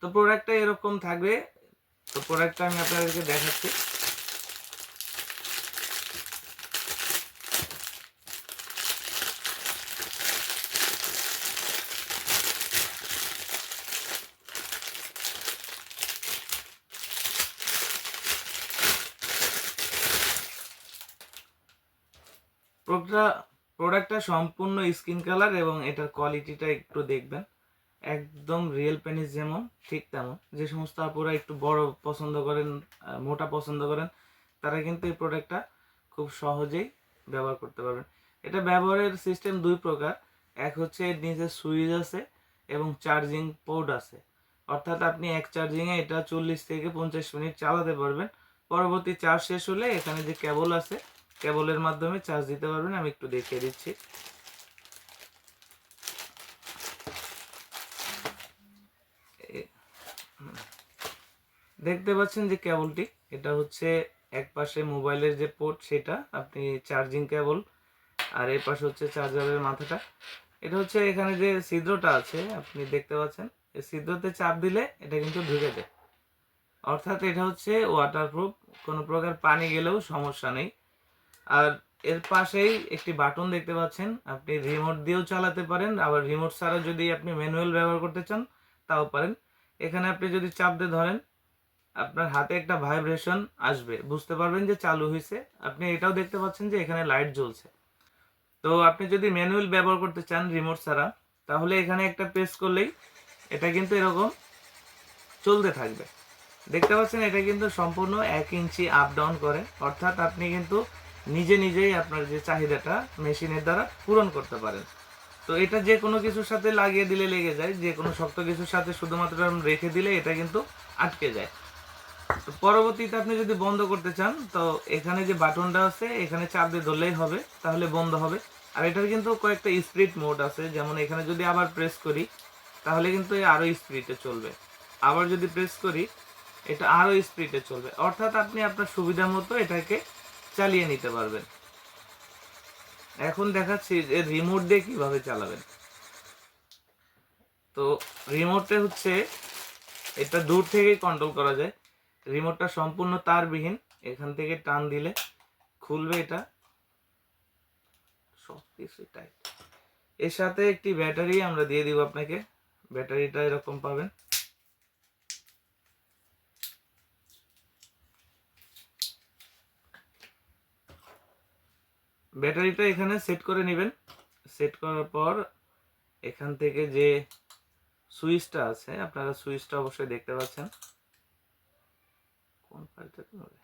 তো প্রোডাক্টটা এরকম থাকবে। তো প্রোডাক্টটা আমি আপনাদেরকে দেখাচ্ছি। প্রোডাক্টটা সম্পূর্ণ স্কিন কালার এবং এটার কোয়ালিটিটা একটু দেখবেন। একদম রিয়েল পেনিস যেমন, ঠিক তেমন। যে সমস্ত আপুরা একটু বড় পছন্দ করেন মোটা পছন্দ করেন, তারা কিন্তু এই প্রোডাক্টটা খুব সহজেই ব্যবহার করতে পারবেন। এটা ব্যবহারের সিস্টেম দুই প্রকার। এক হচ্ছে নিচে সুইচ আছে এবং চার্জিং পোর্ট আছে। অর্থাৎ আপনি এক চার্জিংয়ে এটা চল্লিশ থেকে পঞ্চাশ মিনিট চালাতে পারবেন। পরবর্তী চার্জ শেষ হলে এখানে যে কেবল আছে কেবলের মাধ্যমে চার্জ দিতে পারবেন। আমি একটু দেখিয়ে দিচ্ছি। দেখতে পাচ্ছেন যে কেবলটি, এটা হচ্ছে এক পাশে মোবাইলের যে পোর্ট সেটা আপনি চার্জিং কেবল আর এই পাশে হচ্ছে চার্জারের মাথাটা। এটা হচ্ছে এখানে যে ছিদ্রটা আছে, আপনি দেখতে পাচ্ছেন, এই ছিদ্রতে চাপ দিলে এটা কিন্তু ঢুকে যায়। অর্থাৎ এটা হচ্ছে ওয়াটারপ্রুফ কোনো প্রকার পানি গেলেও সমস্যা নেই। আর এর পাশেই একটি বাটন দেখতে পাচ্ছেন, আপনি রিমোট দিয়েও চালাতে পারেন, আবার রিমোট ছাড়া যদি আপনি ম্যানুয়াল ব্যবহার করতে চান, তাও পারেন। এখানে আপনি যদি চাপ দিয়ে ধরেন, আপনার হাতে একটা ভাইব্রেশন আসবে, বুঝতে পারবেন যে চালু হয়েছে। আপনি এটাও দেখতে পাচ্ছেন যে এখানে লাইট জ্বলছে। তো আপনি যদি ম্যানুয়াল ব্যবহার করতে চান রিমোট ছাড়া, তাহলে এখানে একটা প্রেস করলেই এটা কিন্তু এরকম চলতে থাকবে। দেখতে পাচ্ছেন এটা কিন্তু সম্পূর্ণ এক ইঞ্চি আপ ডাউন করে। অর্থাৎ আপনি কিন্তু নিজে নিজেই আপনার যে চাহিদাটা মেশিনের দ্বারা পূরণ করতে পারেন। তো এটা যে কোনো কিছুর সাথে লাগিয়ে দিলে লেগে যায়, যে কোনো শক্ত কিছুর সাথে শুধুমাত্র রেখে দিলে এটা কিন্তু আটকে যায়। তো পরবর্তীতে আপনি যদি বন্ধ করতে চান, তো এখানে যে বাটনটা আছে, এখানে চাপ দিয়ে ধরলেই হবে, তাহলে বন্ধ হবে। আর এটার কিন্তু কয়েকটা স্পিড মোড আছে, যেমন এখানে যদি আবার প্রেস করি, তাহলে কিন্তু এ আরও স্পিডে চলবে। আবার যদি প্রেস করি, এটা আরও স্পিডে চলবে। অর্থাৎ আপনি আপনার সুবিধা মতো এটাকে চালিয়ে নিতে পারবেন। এখন দেখাচ্ছি যে রিমোট দিয়ে কীভাবে চালাবেন। তো রিমোটে হচ্ছে, এটা দূর থেকেই কন্ট্রোল করা যায়। রিমোটটা সম্পূর্ণ তারবিহীন, এখান থেকে টান দিলে খুলবে এটা। সব কিছু টাইট এর সাথে একটি ব্যাটারি আমরা দিয়ে দিব আপনাকে। ব্যাটারিটা এরকম পাবেন। ব্যাটারিটা এখানে সেট করে নেবেন। সেট করার পর এখান থেকে যে সুইচটা আছে, আপনারা সুইচটা অবশ্যই দেখতে পাচ্ছেন। কোন হবে?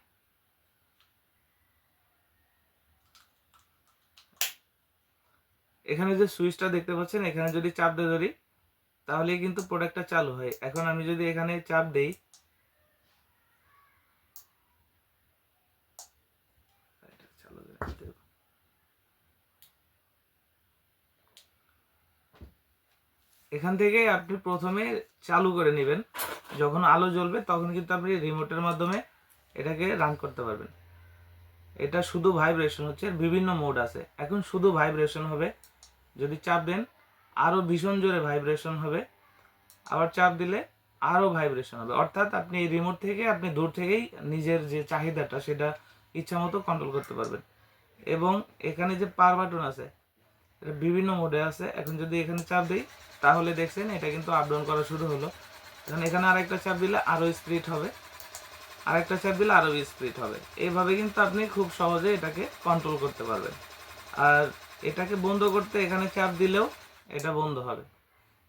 এখানে যে সুইচটা দেখতে পাচ্ছেন, এখানে যদি চাপ দিয়ে ধরি তাহলে কিন্তু প্রোডাক্টটা চালু হয়। এখন আমি যদি এখানে চাপ দেই এটা চালু করে দিতে হবে। এখান থেকে আপনি প্রথমে চালু করে নেবেন। যখন আলো জ্বলবে, তখন কিন্তু আপনি রিমোটের মাধ্যমে এটাকে রান করতে পারবেন। এটা শুধু ভাইব্রেশন হচ্ছে বিভিন্ন মোড আছে। এখন শুধু ভাইব্রেশন হবে, যদি চাপ দেন আরও ভীষণ জোরে ভাইব্রেশন হবে। আবার চাপ দিলে আরও ভাইব্রেশন হবে। অর্থাৎ আপনি এই রিমোট থেকে, আপনি দূর থেকেই নিজের যে চাহিদাটা, সেটা ইচ্ছা মতো কন্ট্রোল করতে পারবেন। এবং এখানে যে পার বাটন আছে এটা বিভিন্ন মোডে আছে। এখন যদি এখানে চাপ দিই, তাহলে দেখছেন এটা কিন্তু আপ ডাউন করা শুরু হলো। এখন এখানে আরেকটা চাপ দিলে আরও স্পিড হবে। আরেকটা চাপ দিলে আরও স্পিড হবে। এইভাবে কিন্তু আপনি খুব সহজে এটাকে কন্ট্রোল করতে পারবেন। আর এটাকে বন্ধ করতে এখানে চাপ দিলেও এটা বন্ধ হবে।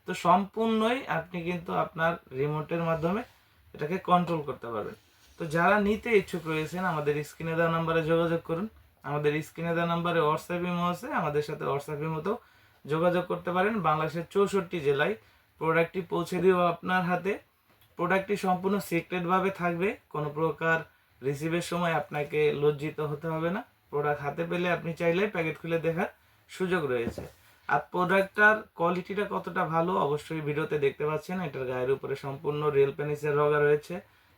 তো সম্পূর্ণই আপনি কিন্তু আপনার রিমোটের মাধ্যমে এটাকে কন্ট্রোল করতে পারবেন। তো যারা নিতে ইচ্ছুক রয়েছেন, আমাদের স্ক্রিনে দেওয়া নাম্বারে যোগাযোগ করুন। আমাদের স্ক্রিনে দেওয়া নাম্বারে হোয়াটসঅ্যাপ ইমো আছে, আমাদের সাথে হোয়াটসঅ্যাপ মতো যোগাযোগ করতে পারেন। বাংলাদেশের চৌষট্টি জেলায় প্রোডাক্টটি পৌঁছে দিব আপনার হাতে। প্রোডাক্টটি সম্পূর্ণ সিক্রেটভাবে থাকবে, কোনো প্রকার রিসিভের সময় আপনাকে লজ্জিত হতে হবে না। প্রোডাক্ট হাতে পেলে আপনি চাইলে প্যাকেট খুলে দেখার সুযোগ রয়েছে। আর প্রোডাক্টটার কোয়ালিটিটা কতটা ভালো, অবশ্যই ভিডিওতে দেখতে পাচ্ছেন। এটার গায়ের উপরে সম্পূর্ণ রিয়েল পেনিসের রগা রয়েছে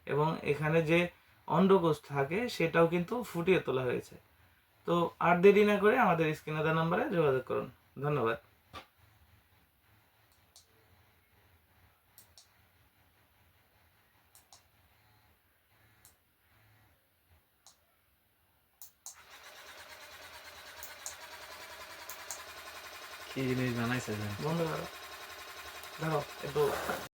এবং এখানে যে অন্ডকোষ থাকে, সেটাও কিন্তু ফুটিয়ে তোলা হয়েছে। তো আর দেরি না করে আমাদের স্ক্রিনে দেওয়া নাম্বারে যোগাযোগ করুন। ধন্যবাদ। কি জিনিস বানাইছে বন্ধ দেখো ধরো একটু